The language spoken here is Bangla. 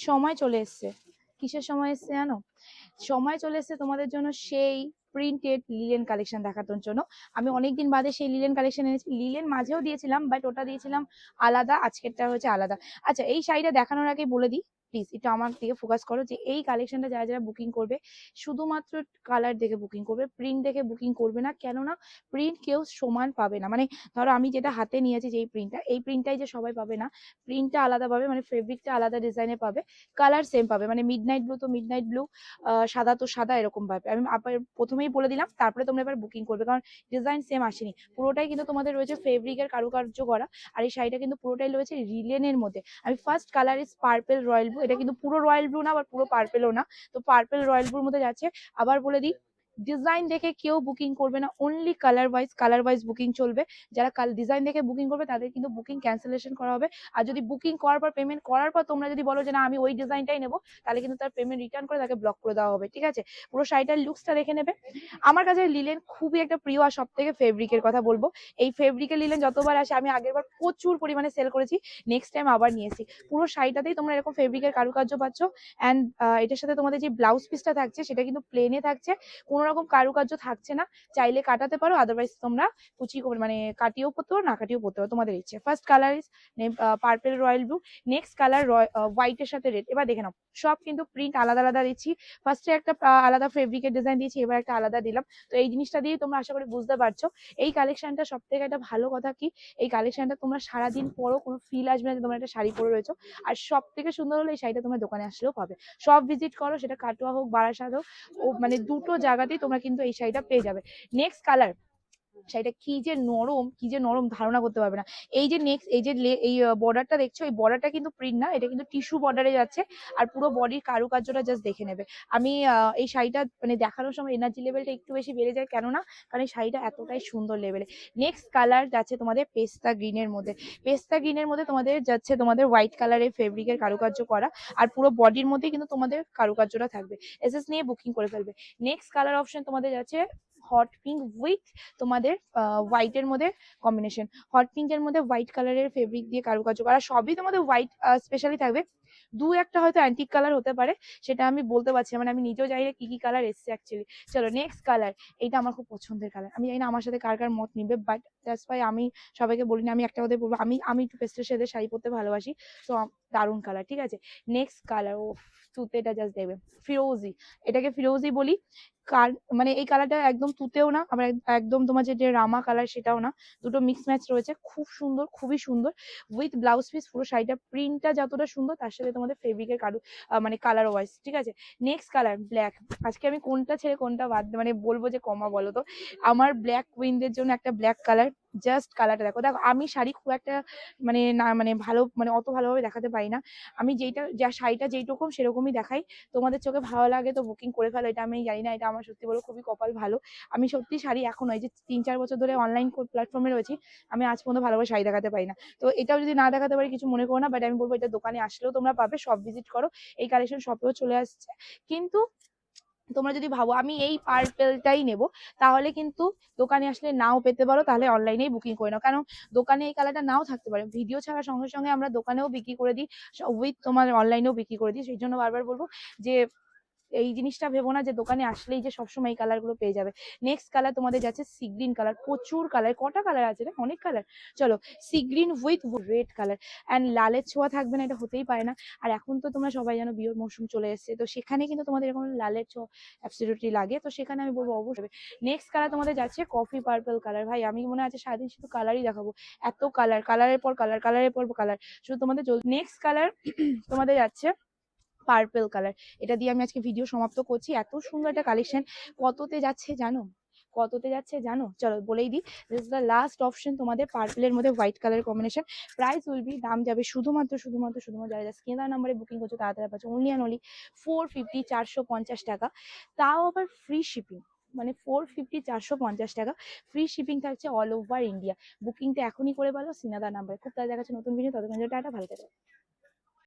সময় চলে এসছে। কিসের সময় এসছে জানো? সময় চলে এসছে তোমাদের জন্য সেই প্রিন্টেড লিলেন কালেকশন দেখানোর জন্য। আমি অনেকদিন বাদে সেই লিলেন কালেকশন এনেছি। লিলেন মাঝেও দিয়েছিলাম বাট ওটা দিয়েছিলাম আলাদা, আজকেরটা হচ্ছে আলাদা। আচ্ছা এই শাড়িটা দেখানোর আগে বলে দিই। প্লিজ একটু আমার দিকে ফোকাস করো যে এই কালেকশনটা যারা যারা বুকিং করবে, শুধুমাত্র কালার দেখে বুকিং করবে প্রিন্ট দেখে বুকিং করবে না, কেননা প্রিন্ট কেউ সমান পাবে না। মানে ধরো আমি যেটা হাতে নিয়েছি যেই প্রিন্টটা এই প্রিন্টটাই যে সবাই পাবে না প্রিন্টটা আলাদা পাবে মানে ফেব্রিকটা আলাদা ডিজাইনে পাবে কালার সেম পাবে। মানে মিড নাইট ব্লু তো মিড নাইট ব্লু সাদা তো সাদা এরকম পাবে। আমি আবার প্রথমেই বলে দিলাম, তারপরে তোমরা এবার বুকিং করবে, কারণ ডিজাইন সেম আসেনি। পুরোটাই কিন্তু তোমাদের রয়েছে ফেব্রিকের কারুকার্য করা, আর এই শাড়িটা কিন্তু পুরোটাই রয়েছে রিলেনের মধ্যে। আমি first colour is purple royal blue এটা কিন্তু পুরো রয়্যাল ব্লু না, আবার পুরো পার্পেলও না। তো পার্পেল রয়্যাল ব্লুর মধ্যে যাচ্ছে। আবার বলে দিই ডিজাইন দেখে কেউ বুকিং করবে না only colour wise colour wise booking চলবে। যারা কাল ডিজাইন দেখে বুকিং করবে, তাদের কিন্তু বুকিং ক্যান্সেলেশন করা হবে। আর যদি বুকিং করার পর পেমেন্ট করার পর তোমরা যদি বলো যে, না, আমি ওই ডিজাইনটাই নেব, তাহলে কিন্তু তার পেমেন্ট রিটার্ন করে তাকে ব্লক করে দেওয়া হবে, ঠিক আছে? পুরো শাড়িটার লুকসটা দেখে নেবে। আমার কাছে লিলেন খুবই একটা প্রিয় আর সব থেকে ফেব্রিকের কথা বলব। এই ফেব্রিকের লিলেন যতবার আসে, আমি আগের বার প্রচুর পরিমাণে সেল করেছি নেক্সট টাইম আবার নিয়েছি পুরো শাড়িটাতেই তোমরা এরকম ফেব্রিকের কারুকার্য পাচ্ছ। অ্যান্ড এটার সাথে তোমাদের যে ব্লাউজ পিসটা থাকছে, সেটা কিন্তু প্লেনে থাকছে। কোনো রকম কারুকার্য থাকছে না, চাইলে কাটাতে পারো আদারওয়াইজ তোমরা কুচি মানে কাটিয়েও পড়তে পারো, না কাটিয়েও পড়তে পারো, তোমাদের ইচ্ছে। First colour is purple royal blue next colour হোয়াইটের সাথে রেড এবার দেখে নাও, সব কিন্তু প্রিন্ট আলাদা আলাদা দিচ্ছি। ফার্স্টে একটা আলাদা ফেব্রিকের ডিজাইন দিয়েছি, এবার একটা আলাদা দিলাম। তো এই জিনিসটা দিয়ে তোমরা আশা করি বুঝতে পারছ। এই কালেকশনটা সব থেকে একটা ভালো কথা কি, এই কালেকশনটা তোমরা সারাদিন পরও কোনো ফিল আসবে না যে তোমরা একটা শাড়ি পরে রয়েছো। আর সব থেকে সুন্দর হলো, এই শাড়িটা তোমরা দোকানে আসলেও পাবে। সব ভিজিট করো, সেটা কাটোয়া হোক, বারাসাত হোক মানে দুটো জায়গাতেই তোমরা কিন্তু এই শাড়িটা পেয়ে যাবে। নেক্সট কালার শাড়িটা কি যে নরম, কি যে নরম ধারণা করতে পারবে না। এই যে নেক্সট এই যে এই বর্ডারটা দেখছ, এই বর্ডারটা কিন্তু প্রিন্ট না, এটা কিন্তু টিস্যু বর্ডারে যাচ্ছে আর পুরো বডির কারুকার্যটা জাস্ট দেখে নেবে। আমি এই শাড়িটা মানে দেখানোর সময় এনার্জি লেভেলটা একটু বেশি বেড়ে যায়, কেননা কারণ এই শাড়িটা এতটাই সুন্দর লেভেলে নেক্সট কালার যাচ্ছে তোমাদের পেস্তা গ্রিনের মধ্যে। পেস্তা গ্রিনের মধ্যে তোমাদের যাচ্ছে তোমাদের হোয়াইট কালারের ফেব্রিকের কারুকার্য করা আর পুরো বডির মধ্যে কিন্তু তোমাদের কারুকার্যটা থাকবে। এসএস নিয়ে বুকিং করে ফেলবে। নেক্সট কালার অপশন তোমাদের যাচ্ছে হট পিঙ্ক উইথ তোমাদের হোয়াইটের মধ্যে কম্বিনেশন হট পিঙ্কের মধ্যে হোয়াইট কালারের ফেব্রিক দিয়ে কারুকার্য করা। সবই তোমাদের হোয়াইট স্পেশালি থাকবে। দু একটা হয়তো অ্যান্টিক কালার হতে পারে, সেটা আমি বলতে পারছি মানে আমি নিজেও জানি কি কি কালার এসছে অ্যাকচুয়ালি চলো নেক্সট কালার এইটা আমার খুব পছন্দের কালার আমি জানি না আমার সাথে কার কার মত নিবে বাট দ্যাটস ওয়াই আমি সবাইকে বলি না, আমি একটা কথা বলব। আমি আমি একটু পেস্টের সাথে শাড়ি পরতে ভালোবাসি তো দারুণ কালার ঠিক আছে? নেক্সট কালার ও তুতেটা জাস্ট দেবে ফিরোজি এটাকে ফিরোজি বলি। মানে এই কালারটা একদম তুতেও না, আবার এক- একদম তোমার যে রামা কালার সেটাও না, দুটো মিক্স ম্যাচ রয়েছে, খুব সুন্দর, খুবই সুন্দর উইথ ব্লাউজ পিস পুরো শাড়িটা প্রিন্টটা যতটা সুন্দর, তার সাথে তোমাদের ফেব্রিকের কারু মানে কালার ওয়াইজ ঠিক আছে? নেক্সট কালার ব্ল্যাক আজকে আমি কোনটা ছেড়ে কোনটা বাদ মানে বলব যে কমা বলো তো? আমার ব্ল্যাক কুইনদের জন্য একটা ব্ল্যাক কালার জাস্ট কালারটা দেখো। দেখো, আমি শাড়ি খুব একটা মানে না মানে ভালো মানে অত ভালোভাবে দেখাতে পারি না। আমি যেইটা, যা শাড়িটা যেইরকম সেরকমই দেখাই। তোমাদের চোখে ভালো লাগে তো বুকিং করে ফেলো, এটা আমি জানি না, এটা আমার সত্যি বলো খুবই কপাল ভালো। আমি সত্যি শাড়ি এখন এই যে তিন চার বছর ধরে অনলাইন প্ল্যাটফর্মে রয়েছি, আমি আজ পর্যন্ত ভালোভাবে শাড়ি দেখাতে পারি না। তো এটাও যদি না দেখাতে পারি, কিছু মনে করো না বাট আমি বলব এটা দোকানে আসলেও তোমরা পাবে সব ভিজিট করো, এই কালেকশন শপেও চলে আসছে। কিন্তু তোমরা যদি ভাবো আমি এই পার্পেলটাই নেব, তাহলে কিন্তু দোকানে আসলে নাও পেতে পারো, তাহলে অনলাইনেই বুকিং করে নাও। কারণ দোকানে এই কালারটা নাও থাকতে পারে। ভিডিও ছাড়ার সঙ্গে সঙ্গে আমরা দোকানেও বিক্রি করে দিই উইথ তোমার অনলাইনেও বিক্রি করে দিই। সেই জন্য বারবার বলব যে এই জিনিসটা ভেবো না যে দোকানে আসলেই যে সবসময় এই কালারগুলো পেয়ে যাবে। নেক্সট কালার তোমাদের যাচ্ছে সি গ্রিন কালার প্রচুর কালার কটা কালার আছে রে? অনেক কালার চলো sea green with red colour and লালের ছোঁয়া থাকবে না, এটা হতেই পারে না। আর এখন তো তোমরা সবাই জানো বিয়ের মৌসুম চলে এসেছে, তো সেখানে কিন্তু তোমাদের এরকম লালের ছোঁয়া অ্যাবসলিউটলি লাগে। তো সেখানে আমি বলব অবশ্যই নেক্সট কালার তোমাদের যাচ্ছে কফি পার্পল কালার ভাই, আমি মনে আছে সারাদিন শুধু কালারই দেখাবো। এত কালার কালারের পর কালার কালারের পর কালার শুধু তোমাদের নেক্সট কালার তোমাদের যাচ্ছে পার্পল কালার এটা দিয়ে আমি আজকে ভিডিও সমাপ্ত করছি। এত সুন্দর একটা কালেকশন কততে যাচ্ছে জানো? কততে যাচ্ছে জানো? চলো বলেই দিই। দিস দ্য লাস্ট অপশন তোমাদের পার্পলের মধ্যে white colour combination price will be দাম যাবে শুধুমাত্র শুধুমাত্র শুধুমাত্র যারা স্ক্রিন নাম্বারে বুকিং করছ তাড়াতাড়ি পাচ্ছ only and only four fifty চারশো পঞ্চাশ টাকা। তাও আবার ফ্রি শিপিং মানে ফোর ফিফটি চারশো পঞ্চাশ টাকা। ফ্রি শিপিং থাকছে অল ওভার ইন্ডিয়া বুকিংটা এখনই করে বলো, সিনাদা নাম্বারে খুব তাড়াতাড়ি দেখাচ্ছে নতুন ভিডিও ততক্ষণ টাটা, ভালো থাকে।